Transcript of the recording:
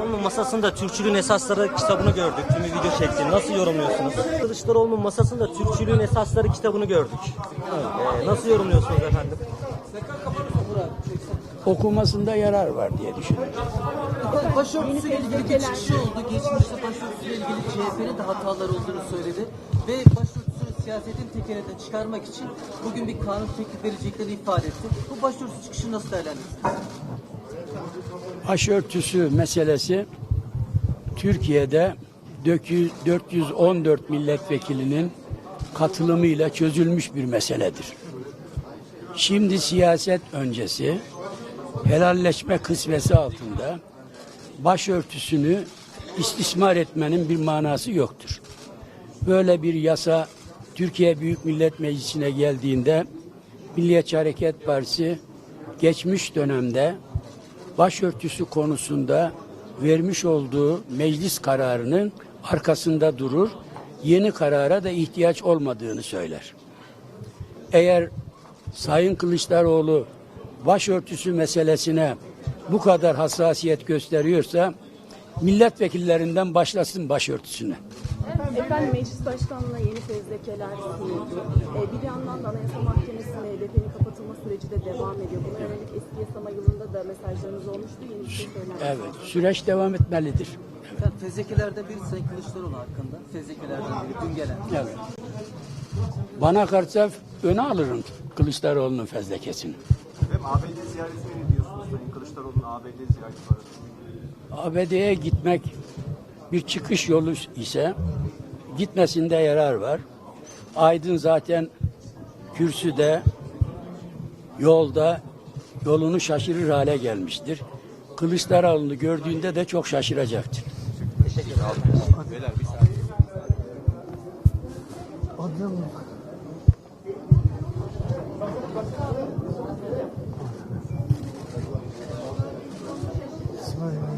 Kılıçdaroğlu'nun masasında Türkçülüğün esasları kitabını gördük. Tüm bir video çekti. Nasıl yorumluyorsunuz? Kılıçdaroğlu'nun masasında Türkçülüğün esasları kitabını gördük. Ee, nasıl yorumluyorsunuz efendim? okumasında yarar var diye düşünüyorum. Başörtüsüyle ilgili bir çıkışı oldu. Geçmişte başörtüsüyle ilgili CHP'nin de hatalar olduğunu söyledi. Ve başörtüsü siyasetin tekereden çıkarmak için bugün bir kanun teklif vereceklerini ifade etti. Bu başörtüsü çıkışı nasıl değerlendiriyorsunuz? Başörtüsü meselesi Türkiye'de 400 414 milletvekilinin katılımıyla çözülmüş bir meseledir. Şimdi siyaset öncesi helalleşme kısmesi altında başörtüsünü istismar etmenin bir manası yoktur. Böyle bir yasa Türkiye Büyük Millet Meclisi'ne geldiğinde Milliyetçi Hareket Partisi geçmiş dönemde başörtüsü konusunda vermiş olduğu meclis kararının arkasında durur, yeni karara da ihtiyaç olmadığını söyler. Eğer Sayın Kılıçdaroğlu başörtüsü meselesine bu kadar hassasiyet gösteriyorsa milletvekillerinden başlasın başörtüsüne. Efendim meclis başkanlığına yeni fezlekeler sunuldu. Ee, bir yandan da Anayasa Mahkemesi'ne HDP'nin de devam ediyor. Buna yönelik eski yasama yılında da mesajlarınız olmuştu. Yeni bir şey? Evet, süreç devam etmelidir. Efendim, fezlekelerden biri Sayın Kılıçdaroğlu hakkında. Fezlekelerden biri dün gelen. Evet. Bana kalsa öne alırım Kılıçdaroğlu'nun fezlekesini. Hem ABD ziyaretine ne diyorsunuz Sayın Kılıçdaroğlu'nun ABD ziyareti var. ABD'ye gitmek bir çıkış yolu ise gitmesinde yarar var. Aydın zaten kürsüde, yolda yolunu şaşırır hale gelmiştir. Kılıçdaroğlu'nu gördüğünde de çok şaşıracaktır.